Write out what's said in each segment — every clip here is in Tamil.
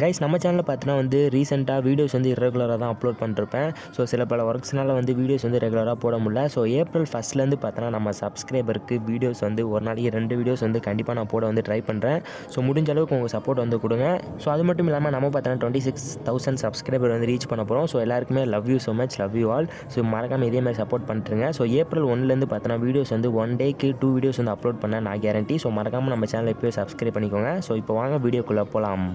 கைஸ் நம்ம சேனலில் பார்த்தீங்கன்னா வந்து ரீசெண்டாக வீடியோஸ் வந்து ரெகுலராக தான் அப்லோட் பண்ணிருப்பேன். ஸோ சில பல ஒர்க்ஸ்னால வந்து வீடியோஸ் வந்து ரெகுலராக போட முடியல. ஸோ ஏப்ரல் ஃபஸ்ட்லேருந்து பார்த்தோன்னா நம்ம சப்ஸ்கிரைபருக்கு வீடியோஸ் வந்து ஒரு நாளைக்கு ரெண்டு வீடியோஸ் வந்து கண்டிப்பாக நான் போட வந்து ட்ரை பண்ணுறேன் ஸோ முடிஞ்ச அளவுக்கு உங்கள் சப்போர்ட் வந்து கொடுங்க. ஸோ அது மட்டும் இல்லாமல் நம்ம பார்த்தோன்னா டுவெண்ட்டி சிக்ஸ் தௌசண்ட் சப்ஸ்கிரைபர் வந்து ரீச் பண்ண போகிறோம் ஸோ எல்லாருக்குமே love you so much love you all so மறக்காமல் இதே மாதிரி சப்போர்ட் பண்ணிட்டுருங்க ஸோ ஏப்ரல் ஒன்லேருந்து பார்த்தோன்னா வீடியோஸ் வந்து ஒன் டேக்கு டூ வீடியோஸ் வந்து அப்லோட் பண்ண நான் கேரண்டி ஸோ மறக்காமல் நம்ம சேனலை எப்போயோ சப்ஸ்கிரைப் பண்ணிக்கோங்க. ஸோ இப்போ வாங்க வீடியோக்குள்ளே போகலாம்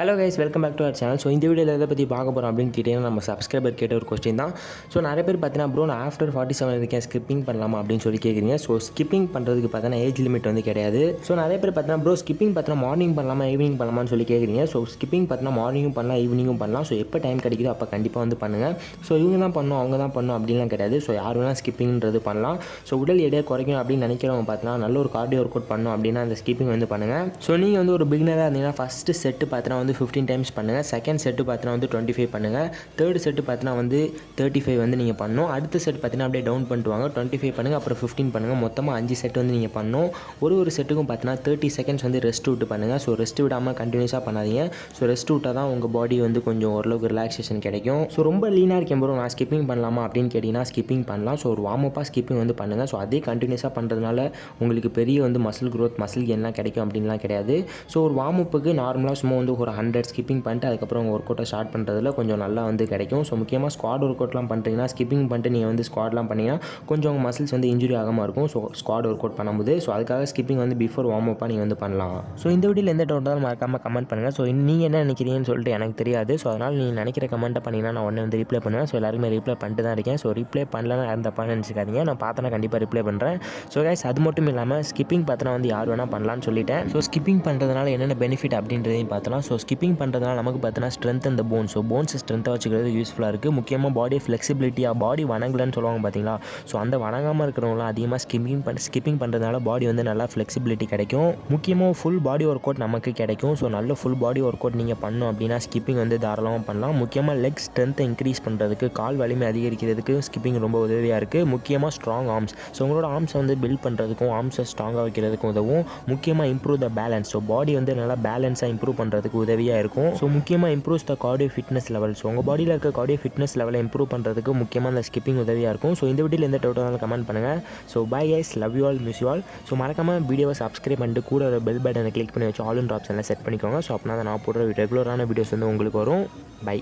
hello guys welcome back to our channel so இந்த வீடியோவில் எதை பற்றி பார்க்க போகிறோம் அப்படின்னு கேட்டிங்கன்னா நம்ம சப்ஸ்கிரைபர் கேட்ட ஒரு கொஸ்டின் தான். ஸோ நிறைய பேர் பார்த்தீங்கன்னா ப்ரோ நான் ஆஃப்டர் ஃபார்ட்டி செவன் இருக்கேன் ஸ்கிப்பிங் பண்ணலாமா அப்படின்னு சொல்லி கேட்குறீங்க ஸோ ஸ்கிப்பிங் பண்ணுறதுக்கு பார்த்தீங்கன்னா ஏஜ் லிமிட் வந்து கிடையாது. ஸோ நிறைய பேர் பார்த்தீங்கன்னா ப்ரோ ஸ்கிப்பிங் பார்த்தீங்கன்னா மார்னிங் பண்ணலாமா ஈவினிங் பண்ணலாமான்னு சொல்லி கேட்குறீங்க ஸோ ஸ்கிப்பிங் பார்த்தீங்கன்னா மார்னிங்கும் பண்ணலாம் ஈவினிங்கும் பண்ணலாம். ஸோ எப்போ டைம் கிடைக்குதோ அப்போ கண்டிப்பாக வந்து பண்ணுங்கள் ஸோ இவங்க தான் பண்ணணும் அவங்க தான் பண்ணணும் அப்படின்லாம் கிடையாது. ஸோ யார் வேணால் ஸ்கிப்பிங்ன்றது பண்ணலாம். ஸோ உடல் எடையை குறைக்கணும் அப்படின்னு நினைக்கிறவங்க பார்த்தீங்கன்னா நல்ல ஒரு கார்டியோ ஒர்க் அவுட் பண்ணணும் அப்படின்னா அந்த ஸ்கிப்பிங் வந்து பண்ணுங்கள் ஸோ நீங்கள் வந்து ஒரு பிகினராக இருந்தீங்கன்னா ஃபஸ்ட்டு செட்டு பார்த்தீங்கன்னா வந்து ஃபிஃப்டீன் டைம்ஸ் பண்ணுங்கள் செகண்ட் செட்டு பார்த்தீங்கன்னா வந்து டுவெண்ட்டி ஃபைவ் பண்ணுங்கள் தேர்ட் செட்டு பார்த்தீங்கன்னா வந்து தேர்ட்டி ஃபைவ் வந்து நீங்கள் பண்ணணும். அடுத்த செட் பார்த்தீங்கன்னா அப்படியே டவுன் பண்ணிட்டு வாங்க டுவெண்ட்டி ஃபைவ் பண்ணுங்கள் அப்புறம் ஃபிஃப்டீன் பண்ணுங்கள் மொத்தமாக அஞ்சு செட் வந்து நீங்கள் பண்ணணும். ஒரு ஒரு செட்டுக்கும் பார்த்தீங்கன்னா தேர்ட்டி செகண்ட்ஸ் வந்து ரெஸ்ட் விட்டு பண்ணுங்கள் ஸோ ரெஸ்ட் விடாமல் கண்டினியூஸாக பண்ணாதீங்க. ஸோ ரெஸ்ட் விட்டால் தான் உங்கள் பாடி வந்து கொஞ்சம் ஓரளவுக்கு ரிலாக்ஸேஷன் கிடைக்கும். ஸோ ரொம்ப லீனாக இருக்கேன் நான் ஸ்கிப்பிங் பண்ணலாமா அப்படின்னு கேட்டிங்கன்னா ஸ்கிப்பிங் பண்ணலாம். ஸோ ஒரு வார்ம் அப்பாக ஸ்கிப்பிங் வந்து பண்ணுங்கள் ஸோ அதே கண்டினியூஸாக பண்ணுறதுனால உங்களுக்கு பெரிய வந்து மசில் க்ரோத் மசில் கெயின்லாம் கிடைக்கும் அப்படின்லாம் கிடையாது. ஸோ ஒரு வார்ம் அப்புக்கு நார்மலாக சும்மா வந்து ஒரு ஹண்ட்ரட் ஸ்கிப்பிங் பண்ணிட்டு அதுக்கப்புறம் உங்கள் ஒர்க் அவுட்டை ஸ்டார்ட் பண்ணுறதுல கொஞ்சம் நல்லா வந்து கிடைக்கும். ஸோ முக்கியமாக ஸ்குவாட் ஒர்க் அவுட்லாம் பண்ணுறீங்கன்னா ஸ்கிப்பிங் பண்ணிட்டு நீங்கள் வந்து ஸ்குவாட்லாம் பண்ணீங்கன்னா கொஞ்சம் உங்கள் மசில்ஸ் வந்து இன்ஜுரி ஆகாமல் இருக்கும். ஸோ ஸ்குவாட் ஒர்க் அவுட் பண்ணும்போது. ஸோ அதுக்காக ஸ்கிப்பிங் வந்து பிஃபோர் வார்ம் அப்பாக நீங்கள் வந்து பண்ணலாம். ஸோ இந்த வீடியோவில் எந்த டவுட் இருந்தாலும் மறக்காமல் கமெண்ட் பண்ணுங்கள் ஸோ நீங்கள் என்ன நினைக்கிறீங்கன்னு சொல்லிட்டு எனக்கு தெரியாது. ஸோ அதனால் நீங்கள் நினைக்கிற கமெண்ட்டை பண்ணிங்கன்னா நான் உடனே வந்து ரிப்ளை பண்ணுவேன். ஸோ எல்லாருமே ரிப்ளை பண்ணிட்டு தான் இருக்கேன். ஸோ ரிப்ளை பண்ணலன்னு யாரும் தப்பாக நினச்சிக்காதீங்க. நான் பார்த்தேன்னா கண்டிப்பாக ரிப்ளை பண்ணுறேன் ஸோ கைஸ் அது மட்டும் இல்லாமல் ஸ்கிப்பிங் பார்த்தனா வந்து யார் வேணால் பண்ணலாம்னு சொல்லிட்டேன். ஸோ ஸ்கிப்பிங் பண்ணுறதுனால என்னென்ன பெனிஃபிட் அப்படின்றதையும் பார்த்தலாம். ஸோ ஸ்கிப்பிங் பண்ணுறதுனால நமக்கு பார்த்தீங்கன்னா ஸ்ட்ரென்த் அந்த போன் ஸோ போன்ஸ் ஸ்ட்ரென்த்தாக வச்சுக்கிறது யூஸ்ஃபுல்லாக இருக்குது முக்கியமாக பாடி ஃப்ளெக்சிபிலிட்டியாக பாடி வணங்கலன்னு சொல்லுவாங்க பார்த்தீங்களா? ஸோ அந்த வணங்காமல் இருக்கிறவங்களாம் அதிகமாக ஸ்கிப்பிங் பண்ண ஸ்கிப்பிங் பண்ணுறதுனால பாடி வந்து நல்லா ஃப்ளெக்சிபிலிட்டி கிடைக்கும். முக்கியமாக ஃபுல் பாடி ஒர்க் அவுட் நமக்கு கிடைக்கும். ஸோ நல்ல ஃபுல் பாடி ஒர்க் அவுட் நீங்கள் பண்ணணும் அப்படின்னா ஸ்கிப்பிங் வந்து தாராளமாக பண்ணலாம். முக்கியமாக லெக் ஸ்ட்ரென்த்தை இன்க்ரீஸ் பண்ணுறதுக்கு கால் வலிமை அதிகரிக்கிறதுக்கு ஸ்கிப்பிங் ரொம்ப உதவியாக இருக்குது முக்கியமாக ஸ்ட்ராங் ஆர்ம்ஸ் ஸோ உங்களோட ஆர்ம்ஸை வந்து பில்ட் பண்ணுறதுக்கும் ஆர்ம்ஸை ஸ்ட்ராங்காக வைக்கிறதுக்கும் உதவும். முக்கியமாக improve the balance so body வந்து நல்லா பேலன்ஸாக இம்ப்ரூவ் பண்ணுறதுக்கு உதவியாக இருக்கும். ஸோ முக்கியமாக improves the cardio fitness level so உங்கள் பாடியில் இருக்க கார்டியோ ஃபிட்னஸ் லெவலை இம்ப்ரூவ் பண்ணுறதுக்கு முக்கியமாக அந்த ஸ்கிப்பிங் உதவியாக இருக்கும். ஸோ இந்த வீடியோவில் எந்த டவுட் இருந்தாலும் கமெண்ட் பண்ணுங்கள் so bye guys love you all miss you all so மறக்காமல் வீடியோவை சப்ஸ்கிரைப் பண்ணிட்டு கூட ஒரு பெல் பட்டனை கிளிக் பண்ணி வச்சு ஆல் இன் ஆப்ஷனில் செட் பண்ணிக்கோங்க. ஸோ அப்படின்னா நான் போடுற ரெகுலரான வீடியோஸ் வந்து உங்களுக்கு வரும். பை